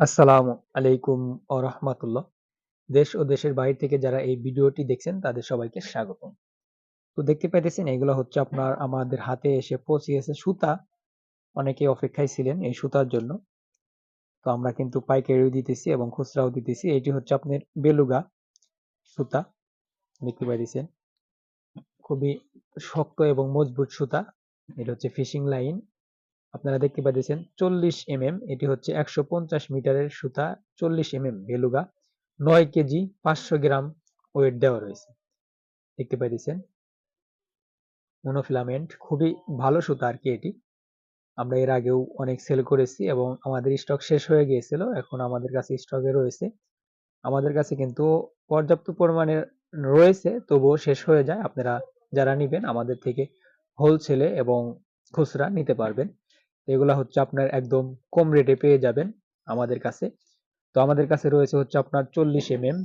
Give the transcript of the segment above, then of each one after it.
আসসালামু আলাইকুম রহমাতুল্লাহ। দেশ ও দেশের বাইরে থেকে যারা এই ভিডিওটি দেখছেন, তাদের সবাইকে স্বাগতম। তো দেখতে পাইতেছেন, এগুলো হচ্ছে আপনার আমাদের হাতে এসে পৌঁছিয়েছে সুতা। অনেকে অপেক্ষায় ছিলেন এই সুতার জন্য। তো আমরা কিন্তু পাইকারিও দিতেছি এবং খুচরাও দিতেছি। এটি হচ্ছে আপনার বেলুগা সুতা। দেখতে পাইতেছেন, খুবই শক্ত এবং মজবুত সুতা। এটা হচ্ছে ফিশিং লাইন। আপনারা দেখতে পাচ্ছেন চল্লিশ এম এম এটি হচ্ছে একশো পঞ্চাশ মিটারের সুতা, চল্লিশ এম এম বেলুগা নয় কেজি, পাঁচশো গ্রাম ওয়েট দেওয়া রয়েছে। দেখতে পাইতেছেন মনোফিলামেন্ট, খুবই ভালো সুতা আর কি এটি। আমরা এর আগেও অনেক সেল করেছি এবং আমাদের স্টক শেষ হয়ে গিয়েছিল, এখন আমাদের কাছে স্টকে রয়েছে। আমাদের কাছে কিন্তু পর্যাপ্ত পরিমাণে রয়েছে, তবুও শেষ হয়ে যায়। আপনারা যারা নিবেন আমাদের থেকে হোলসেলে এবং খুচরা নিতে পারবেন। এগুলা হচ্ছে আপনার একদম কম রেটে পেয়ে যাবেন আমাদের কাছে। তো আমাদের কাছে রয়েছে হচ্ছে আপনার চল্লিশ এম এম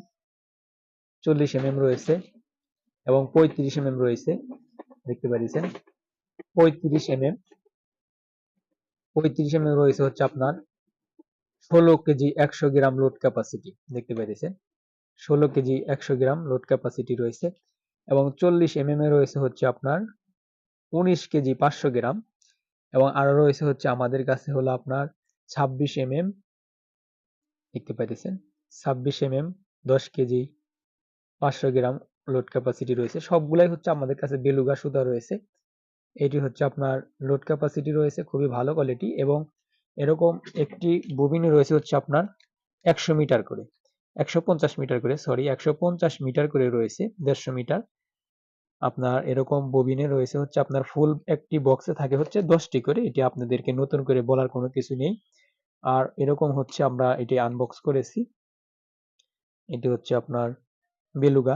চল্লিশ এম এম রয়েছে এবং পঁয়ত্রিশ এম এম রয়েছে। দেখতে পাচ্ছেন পঁয়ত্রিশ এম এম পঁয়ত্রিশ এম এম রয়েছে হচ্ছে আপনার ষোলো কেজি একশো গ্রাম লোড ক্যাপাসিটি দেখতে পাইতেছেন ষোলো কেজি একশো গ্রাম লোড ক্যাপাসিটি রয়েছে এবং চল্লিশ এম এম এ রয়েছে হচ্ছে আপনার উনিশ কেজি পাঁচশো গ্রাম এবং আরও রয়েছে হচ্ছে আমাদের কাছে হলো আপনার ছাব্বিশ এম এম দেখতে পাইতেছেন? ছাব্বিশ এম এম দশ কেজি, পাঁচশো গ্রাম লোড ক্যাপাসিটি রয়েছে। সবগুলাই হচ্ছে আমাদের কাছে বেলুগা সুতা রয়েছে। এটি হচ্ছে আপনার লোড ক্যাপাসিটি রয়েছে, খুবই ভালো কোয়ালিটি এবং এরকম একটি ববিনে রয়েছে হচ্ছে আপনার একশো মিটার করে, একশো পঞ্চাশ মিটার করে সরি একশো পঞ্চাশ মিটার করে রয়েছে, দেড়শো মিটার। আপনার এরকম ববিনে রয়েছে, হচ্ছে আপনার ফুল একটি বক্সে থাকে হচ্ছে দশটি করে। এটি আপনাদেরকে নতুন করে বলার কোনো কিছু নেই। আর এরকম হচ্ছে আমরা এটি আনবক্স করেছি। এটি হচ্ছে আপনার বেলুগা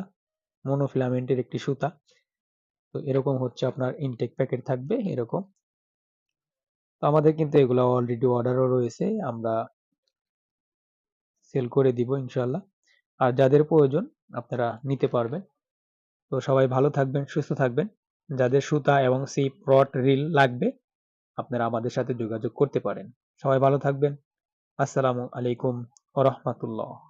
মনোফিলামেন্টের একটি সুতা। তো এরকম হচ্ছে আপনার ইনটেক প্যাকেট থাকবে এরকম। তো আমাদের কিন্তু এগুলো অলরেডি অর্ডারও রয়েছে। আমরা সেল করে দিব ইনশাল্লাহ আর যাদের প্রয়োজন আপনারা নিতে পারবেন। তো সবাই ভালো থাকবেন, সুস্থ থাকবেন। যাদের সুতা এবং সিপ, রড, রিল লাগবে, আপনারা আমাদের সাথে যোগাযোগ করতে পারেন। সবাই ভালো থাকবেন। আসসালামু আলাইকুম ওরহমতুল্লাহ